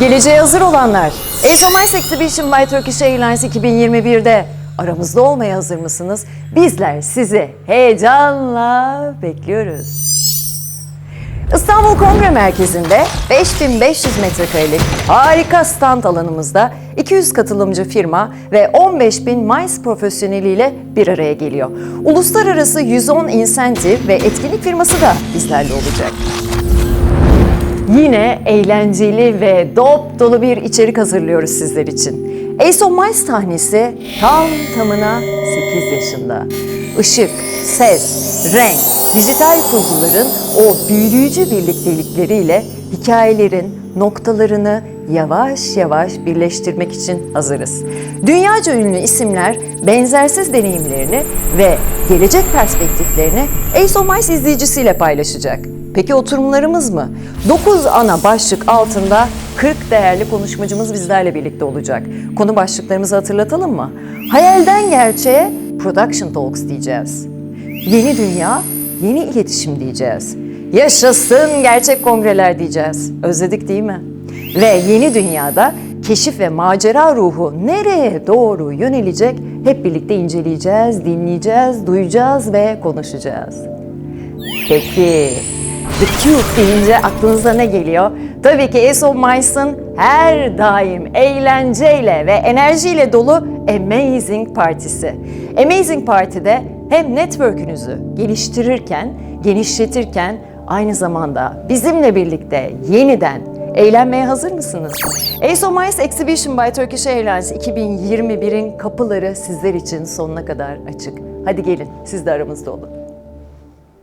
Geleceğe hazır olanlar. Ace Exhibition by Turkish Airlines 2021'de aramızda olmaya hazır mısınız? Bizler sizi heyecanla bekliyoruz. İstanbul Kongre Merkezi'nde 5500 metrekarelik harika stand alanımızda 200 katılımcı firma ve 15.000 Mice profesyoneliyle bir araya geliyor. Uluslararası 110 insentif ve etkinlik firması da bizlerle olacak. Yine eğlenceli ve dop dolu bir içerik hazırlıyoruz sizler için. Ace of Mice tam tamına 8 yaşında. Işık, ses, renk, dijital kurguların o büyüleyici birliktelikleriyle hikayelerin noktalarını yavaş yavaş birleştirmek için hazırız. Dünyaca ünlü isimler benzersiz deneyimlerini ve gelecek perspektiflerini Ace of Mice izleyicisiyle paylaşacak. Peki oturumlarımız mı? 9 ana başlık altında 40 değerli konuşmacımız bizlerle birlikte olacak. Konu başlıklarımızı hatırlatalım mı? Hayalden gerçeğe Production Talks diyeceğiz. Yeni dünya, yeni iletişim diyeceğiz. Yaşasın gerçek kongreler diyeceğiz. Özledik değil mi? Ve yeni dünyada keşif ve macera ruhu nereye doğru yönelecek hep birlikte inceleyeceğiz, dinleyeceğiz, duyacağız ve konuşacağız. Peki, The Cube deyince aklınıza ne geliyor? Tabii ki of Mice'ın her daim eğlenceyle ve enerjiyle dolu Amazing Partisi. Amazing Parti'de hem network'ünüzü geliştirirken, genişletirken aynı zamanda bizimle birlikte yeniden eğlenmeye hazır mısınız? Ace of Mice Exhibition by Turkish Airlines 2021'in kapıları sizler için sonuna kadar açık. Hadi gelin, siz de aramızda olun.